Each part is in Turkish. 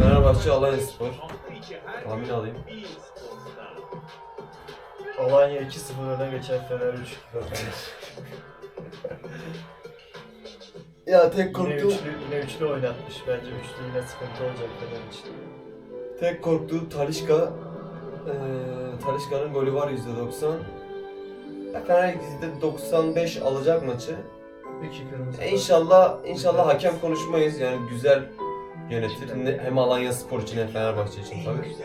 Fenerbahçe Alanya Spor. Tahmin alayım. Alanya 2-0 öne geçer Fener 3 kazanır. Ya tek Yine korktuğum, üçlü, yine üçlü oynatmış. Bence üçlü yine sıkıntı olacak Fener için. tek korktuğum Talişka. Eee Talişka'nın golü var %90. Ya Fener %95 alacak maçı. İki kırmızı. E inşallah inşallah hakem konuşmayız yani güzel yönetir. Ne- Hem Alanya Spor için hem Fenerbahçe için tabii.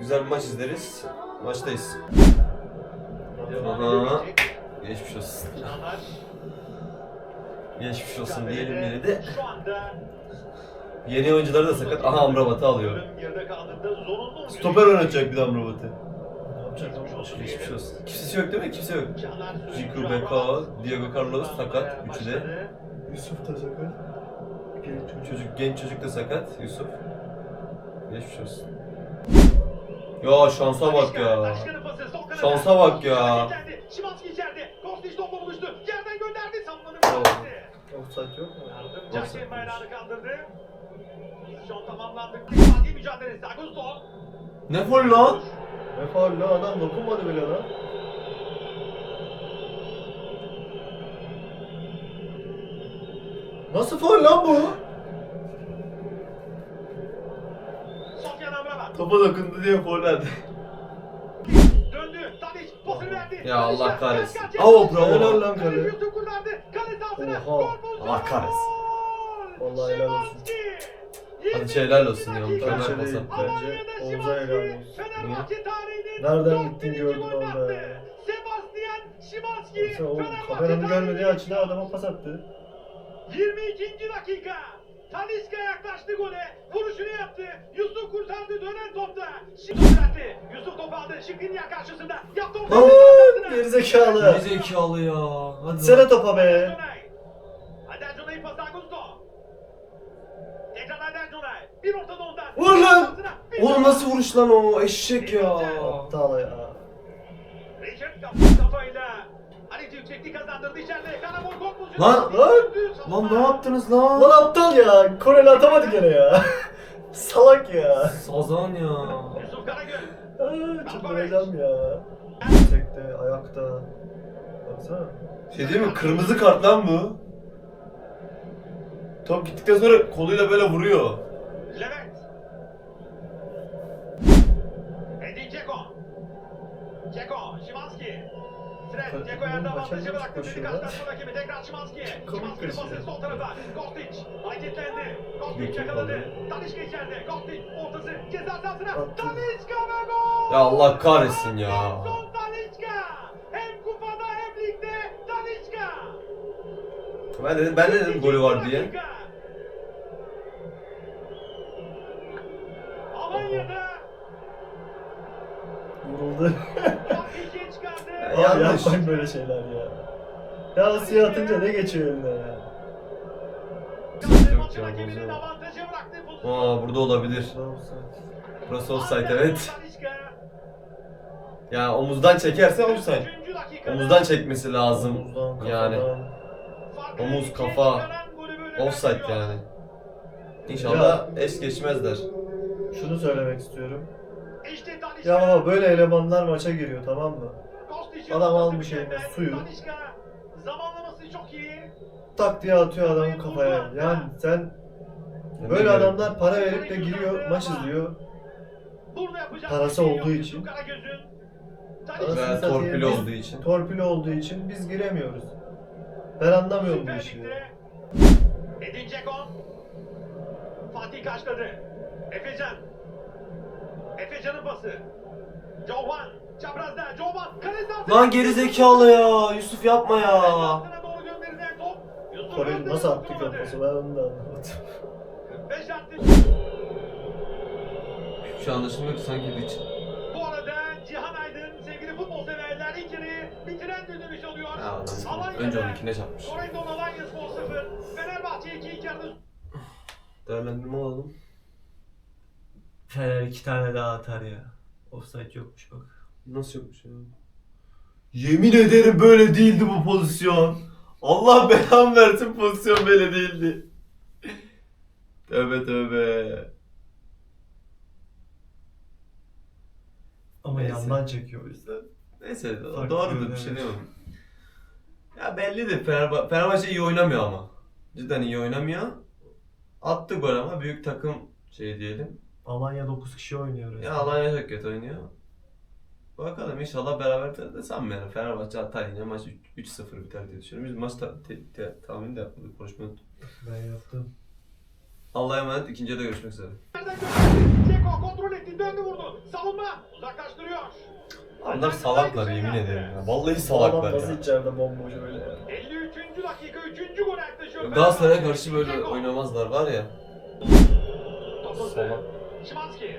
Güzel bir maç izleriz. Maçtayız. Aha. Geçmiş olsun. Geçmiş olsun diyelim yine de. Şu anda Yeni oyuncuları da sakat. Aha Amrabat'ı alıyor. Stoper oynatacak bir de Amrabat'ı. Geçmiş olsun. Kimsesi yok değil mi? Kimse yok. Ciku, Beko, Diego Carlos sakat. Üçü de. Yusuf da sakat. Genç çocuk. Genç çocuk da sakat. Yusuf. Geçmiş olsun. Ya şansa bak ya. Şansa bak ya. Ne fol lan? Ne faul lan adam dokunmadı bile lan. Nasıl faul lan bu? Topa dokundu diye faul verdi. Döndü. Tadic verdi. Ya Allah kahretsin. kaç Bravo. Helal lan Kale. Oha. Allah kahretsin. Vallahi helal olsun. Hadi şey helal olsun ya, 22 mükemmel pas attı. Bence Oğuz'a helal olsun. Nereden gittin gördün orada ya. Sebastian Şimanski. Mesela o kameranın görmediği açıda adama pas attı. 22. dakika. Talisca yaklaştı gole. Vuruşunu yaptı. Yusuf kurtardı dönen topta. Şimdi düzeltti. Yusuf topu aldı. Şikrinyar karşısında. Yaptı orta. Gerizekalı. Ne zekalı ya. Hadi Sene topa be. Ader Cunay pası Augusto. Tekrar Ader Cunay. Bir ortada ondan. Vur lan! Oğlum nasıl vuruş lan o eşek ya. Aptal ya. Lan, lan! Lan ne yaptınız lan? Lan aptal ya. Koreli atamadı gene ya. Salak ya. Sazan ya. Yusuf Karagül. Aa, Çıldıracağım ya. Tekte, ayakta. Baksana. Şey değil mi? Kırmızı kart lan bu. Top gittikten sonra koluyla böyle vuruyor. Levent. Edin Dzeko. Dzeko, Şimanski. Fred, Bak, Dzeko yerde bunun avantajı hakemi bıraktı. Dedi koşuyor karşılaşma rakibi tekrar Şimanski. Komik Şimanski'nin koşuyor. pası sol tarafa. Kostić hareketlendi. Kostić Yok, yakaladı. oldu. Talişka içeride. Kostić ortası. Ceza sahasına. Attı. Talişka ve gol. Ya Allah kahretsin ya. Son Talişka. Hem kupada hem ligde Talişka. Ben dedim, ben de dedim golü var diye. Vuruldu. Ya Yanlış. yapmayın böyle şeyler ya. Ya siyah atınca ne geçiyor eline ya? Maçın ya, hakeminin avantajı bıraktı. Aa burada olabilir. Burası offside evet. Ya omuzdan çekerse offside. Omuzdan çekmesi lazım. Omuzdan, Yani omuz, kafa. Offside yani. İnşallah es geçmezler. Şunu söylemek istiyorum. Ya böyle elemanlar maça giriyor tamam mı? Adam almış eline suyu. Zamanlaması çok iyi. Tak diye atıyor adamın kafaya. Yani sen böyle adamlar para verip de giriyor maç izliyor. Burada yapacak Parası şey olduğu için. Parası torpil olduğu için. Torpil olduğu için biz giremiyoruz. Ben anlamıyorum bu işi. Edin Dzeko. Fatih karşıladı. Efecan. Efecan'ın pası. Jovan. Lan geri zekalı ya. Yusuf yapma ya. Koreli nasıl attı kafası ben onu da anlamadım. 45 attı. Hiçbir şey anlaşılmıyor ki sanki hiç. Bu arada Cihan Aydın sevgili futbol severler ilk bitiren düdüğünü çalıyor. Ya adam Alanya'da önce onunkine çarpmış. Korendon Alanya Spor 0. Fenerbahçe 2 ilk yarıda Değerlendirme alalım. Fener iki tane daha atar ya. Offside yokmuş bak. Nasıl yokmuş ya? Yemin ederim böyle değildi bu pozisyon. Allah belamı versin pozisyon böyle değildi. tövbe tövbe. Ama Neyse. yandan çekiyor o yüzden. Neyse Farklı doğrudur bir şey değil mi? Ya bellidir Fenerba Fenerbahçe iyi oynamıyor ama. Cidden iyi oynamıyor. Attı gol ama büyük takım şey diyelim. Alanya 9 kişi oynuyor. Ya Alanya çok kötü oynuyor. Bakalım inşallah beraber de, de sanmıyorum. Fenerbahçe atar yine maç 3 3-0 biter diye düşünüyorum. Biz maç ta- te- te- tahmini de yapmadık konuşmayı unuttuk. Ben yaptım. Allah'a emanet ikinci yarıda görüşmek üzere. Nereden gönderdi? Ceko kontrol etti, döndü vurdu. Savunma uzaklaştırıyor. Onlar salaklar yemin ederim ya. Vallahi salaklar ya. içeride bomboş öyle ya. 53. dakika 3. gol yaklaşıyor. Galatasaray'a karşı böyle Dzeko. oynamazlar var ya. Topu Salak. Szymanski.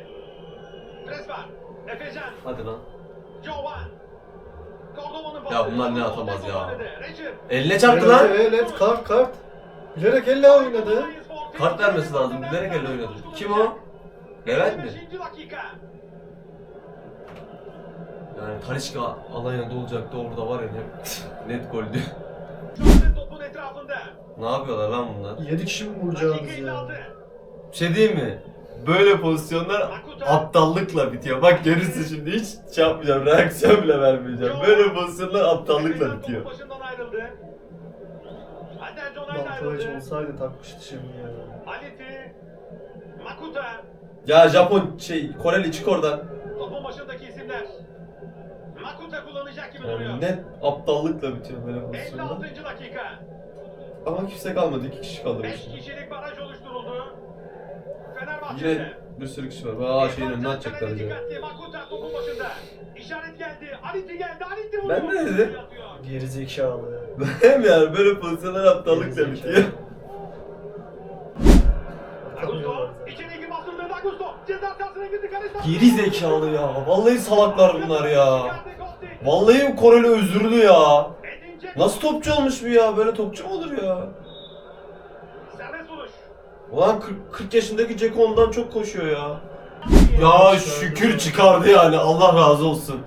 Pres var. Efecan. Hadi lan. Ya bunlar ne atamaz ya. Eline çarptı lan. Evet, evet kart kart. Bilerek elle oynadı. Kart vermesi lazım. Bilerek elle oynadı. Kim o? Evet mi? 55. dakika. Yani Talişka Alanya'da olacaktı orada var ya ne, net goldü. Şöyle topun etrafında. ne yapıyorlar lan bunlar? 7 kişi mi 56. ya? Bir şey diyeyim mi? Böyle pozisyonlar aptallıkla bitiyor. Bak görürsün şimdi hiç şey yapmayacağım, reaksiyon bile vermeyeceğim. Böyle pozisyonlar aptallıkla bitiyor. ayrıldı. olsaydı takmıştı şimdi ya. Aliti. Makuta. Ya Japon şey Koreli çık oradan. Topun başındaki isimler. Makuta kullanacak gibi duruyor. Yani net aptallıkla bitiyor böyle 56. pozisyonlar. dakika. Ama kimse kalmadı. iki kişi kaldı. 5 başında. kişilik baraj oluşturuldu. Yine bir sürü kişi var. Aa şeyin önüne atacaklar acaba. Ben ne dedim? Yatıyor. Geri zekalı ya. Hem yani böyle pozisyonlar Gerizekalı. sahasına girdi. Kaleci. Geri zekalı ya. Vallahi salaklar bunlar ya. Vallahi Koreli özürlü ya. Nasıl topçu olmuş bu ya? Böyle topçu mu olur ya? Ulan 40, 40 yaşındaki Ceko ondan çok koşuyor ya. Ya şükür çıkardı yani. Allah razı olsun.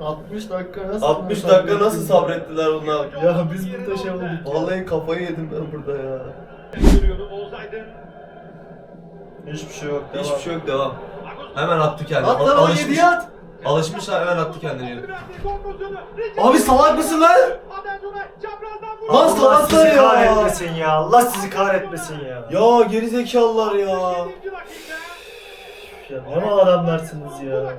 60 dakika nasıl 60 dakika nasıl sabrettiler bunlar? Ya biz burada şey olduk. Vallahi kafayı yedim ben burada ya. Görüyorum Oğuz Aydın. Hiçbir şey yok. Hiçbir şey yok devam. Hemen attı kendini. At lan o Alışmış. yediye at. Alışmış ha, hemen attı kendini. Abi salak mısın lan? Aden Jonay çaprazdan vurdu. Lan Allah salaklar sizi ya. kahretmesin ya. Allah sizi kahretmesin ya. Ya geri zekalılar ya. 67. dakika. Ya ne mal adamlarsınız ya.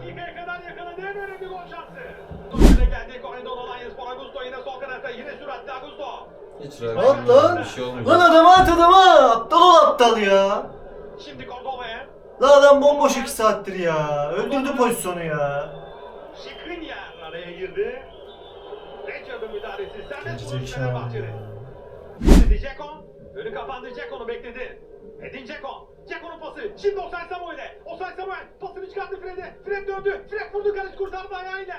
Hiç At lan. Bir şey olmuyor. Lan adama at adama. Aptal ol aptal ya. Şimdi. Lan adam bomboş 2 saattir ya. Öldürdü pozisyonu ya. Şikrinyar araya girdi. Richard'ın müdahalesi. Serbest vuruş Fenerbahçe'de. Şimdi Ceko. Önü kapandı Ceko'nu bekledi. Edin Ceko. Ceko'nun pası. Şimdi Osay Samuel'e. Osay Samuel pasını çıkarttı Fred'e. Fred döndü. Fred vurdu kaleci kurtardı ayağıyla.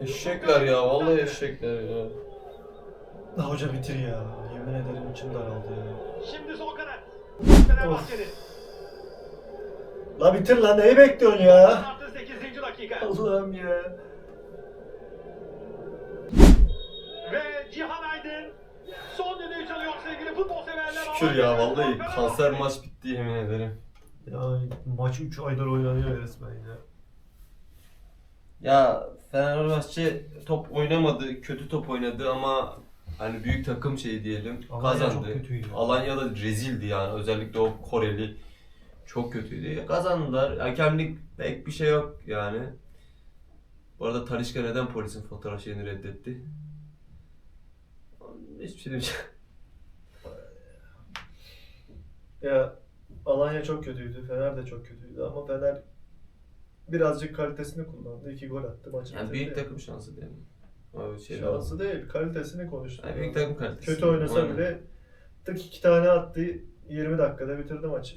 Eşekler ya. Vallahi eşekler ya. La hoca bitir ya. Yemin ederim içim daraldı ya. Şimdi sol kanat. Fenerbahçe'nin. La bitir lan neyi bekliyorsun ya? Artı 8. dakika. Allah'ım ya. Ve Cihan Aydın son düdüğü çalıyor sevgili futbol severler. Şükür ya Alanya vallahi kanser maç bitti yemin ederim. Ya maç 3 aydır oynanıyor resmen ya. Ya Fenerbahçe top oynamadı, kötü top oynadı ama hani büyük takım şey diyelim Alanya kazandı. çok kötüydü. Alanya'da rezildi yani özellikle o Koreli çok kötüydü. Kazandılar. Hakemlik pek bir şey yok yani. Bu arada Talişka neden polisin fotoğraf şeyini reddetti? Hiçbir şey demeyeceğim. Ya Alanya çok kötüydü. Fener de çok kötüydü ama Fener birazcık kalitesini kullandı. 2 gol attı maçı. Yani büyük takım şansı diyelim. O şey Şansı değil, kalitesini konuştu. Yani büyük takım kalitesi. Kötü oynasa Aynen. bile tık 2 tane attı. 20 dakikada bitirdi maçı.